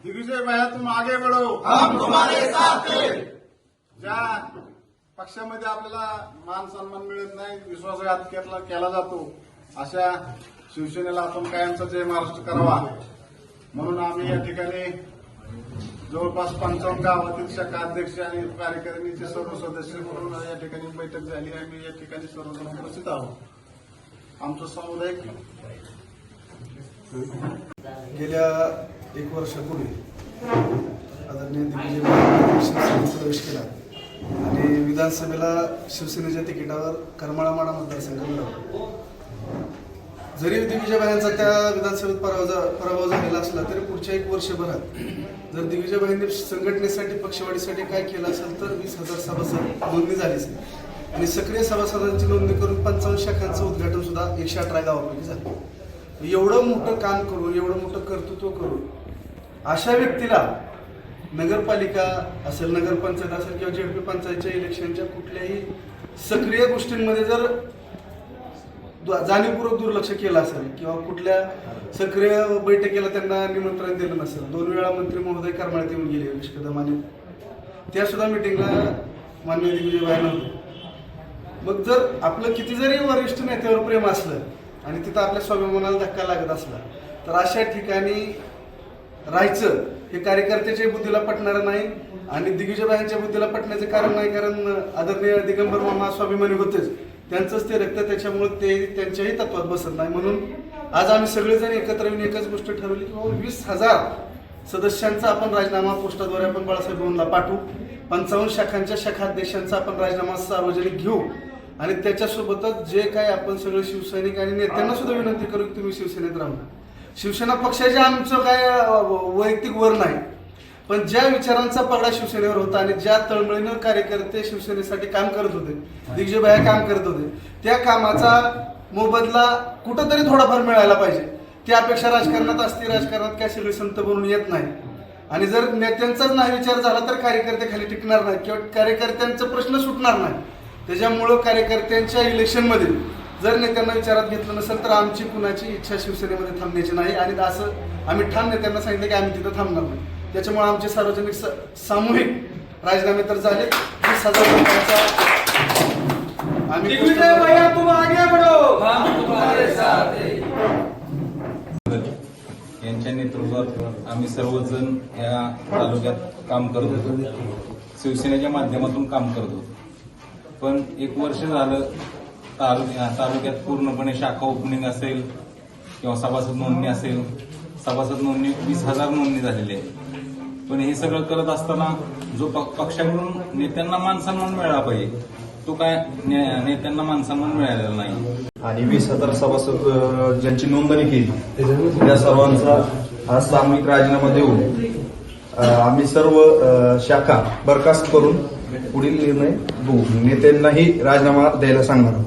दिग्विजय भैया तुम आगे बढ़ो। हम तुम्हारे साथ हैं। ज्या पक्षामध्ये आपल्याला मान सन्मान मिळत नाही विश्वासघात केला केला जातो अशा शिवसेनेला आपण कायमचा जय महाराष्ट्र करावा. म्हणून आम्ही या ठिकाणी जवळपास पंचावन्न गावातील शाखा अध्यक्ष आणि कार्यकारिणीचे सर्व सदस्य म्हणून या ठिकाणी बैठक झाली आम्ही या ठिकाणी सर्वजण उपस्थित आहोत. आमचं सामुदायिक गेल्या एक वर्षापूर्वी आदरणीय दिग्विजय शिवसेनेत प्रवेश केला. आणि विधानसभेला शिवसेनेच्या तिकिटावर करमाळामाडा मतदारसंघ मिळवला जरी दिग्विजयबाईंचा त्या विधानसभेत पराभव पराभव झालेला असला तरी पुढच्या एक वर्षभरात जर दिग्विजयबाईंनी संघटनेसाठी पक्षवाढीसाठी काय केलं असेल तर वीस हजार सभासद नोंदणी झालीच आणि सक्रिय सभासदांची नोंदणी करून पंचावन्न शाखांचं उद्घाटन सुद्धा एकशे अठरा गावापैकी झालं. म्हणजे एवढं मोठं काम करून एवढं मोठं कर्तृत्व करून अशा व्यक्तीला नगरपालिका असेल नगरपंचायत असेल किंवा झेडपी पंचायतच्या इलेक्शनच्या कुठल्याही सक्रिय गोष्टींमध्ये जर दु- जाणीवपूर्वक दुर्लक्ष केलं असेल किंवा कुठल्या सक्रिय बैठकीला त्यांना निमंत्रण दिलं नसेल दोन वेळा मंत्री महोदय करमाळ्यात येऊन गेले विष्कदमाने कदम त्या सुद्धा मिटिंगला मान्य दिग्विजय नव्हते. मग जर आपलं किती जरी वरिष्ठ नेत्यावर प्रेम असलं आणि तिथं आपल्या स्वाभिमानाला धक्का लागत असला तर अशा ठिकाणी राहायचं हे कार्यकर्त्याच्या बुद्धीला पटणारं नाही आणि दिग्विजयबाईंच्या बुद्धीला पटण्याचं कारण नाही कारण आदरणीय दिगंबर मामा स्वाभिमानी होतेच. त्यांचंच ते रक्त त्याच्यामुळे ते त्यांच्याही तत्वात बसत नाही. म्हणून आज आम्ही सगळेजण एकत्र येऊन एकच गोष्ट ठरवली की बाबा वीस हजार सदस्यांचा आपण राजीनामा पोस्टाद्वारे आपण बाळासाहेब पाठवू. पंचावन्न शाखांच्या शाखाध्यक्षांचा आपण राजीनामा सार्वजनिक घेऊ. आणि त्याच्यासोबतच जे काही आपण सगळे शिवसैनिक आणि नेत्यांना सुद्धा विनंती करू की तुम्ही शिवसेनेत राहू शिवसेना पक्षाचे आमचं काय वैयक्तिक वर नाही. पण ज्या विचारांचा पगडा शिवसेनेवर होता आणि ज्या तळमळीनं कार्यकर्ते शिवसेनेसाठी काम करत होते दिग्विजयभाया काम करत होते त्या कामाचा मोबदला कुठंतरी थोडाफार मिळायला पाहिजे. ती अपेक्षा राजकारणात असते राजकारणात काय सगळे संत बनून येत नाही. आणि जर नेत्यांचाच नाही विचार झाला तर कार्यकर्ते खाली टिकणार नाही किंवा कार्यकर्त्यांचा प्रश्न सुटणार नाही. त्याच्यामुळं कार्यकर्त्यांच्या इलेक्शनमध्ये जर नेत्यांना विचारात घेतलं नसेल तर आमची कुणाची इच्छा शिवसेनेमध्ये थांबण्याची नाही. आणि असं आम्ही ठाम नेत्यांना सांगितलं की आम्ही तिथं थांबणार नाही. त्याच्यामुळे आमचे सार्वजनिक सामूहिक राजीनामे तर झाले वीस हजार रुपयाचा आम्ही हैं. यांच्या नेतृत्वात आम्ही सर्वजण या तालुक्यात काम करत होतो. शिवसेनेच्या माध्यमातून काम करत होतो. पण एक वर्ष झालं तालुक्यात पूर्णपणे शाखा ओपनिंग असेल किंवा सभासद नोंदणी असेल. सभासद नोंदणी वीस हजार नोंदणी झालेली आहे. पण हे सगळं करत असताना जो पक्षाकडून नेत्यांना मानसन्मान मिळाला पाहिजे तो काय नेत्यांना मानसन्मान मिळालेला नाही. आणि वीस हजार सभासद ज्यांची नोंदणी केली त्या सर्वांचा हा सामूहिक राजीनामा देऊन आम्ही सर्व शाखा बरखास्त करून पुढील निर्णय घेऊ नेत्यांनाही राजीनामा द्यायला सांगणार आहोत.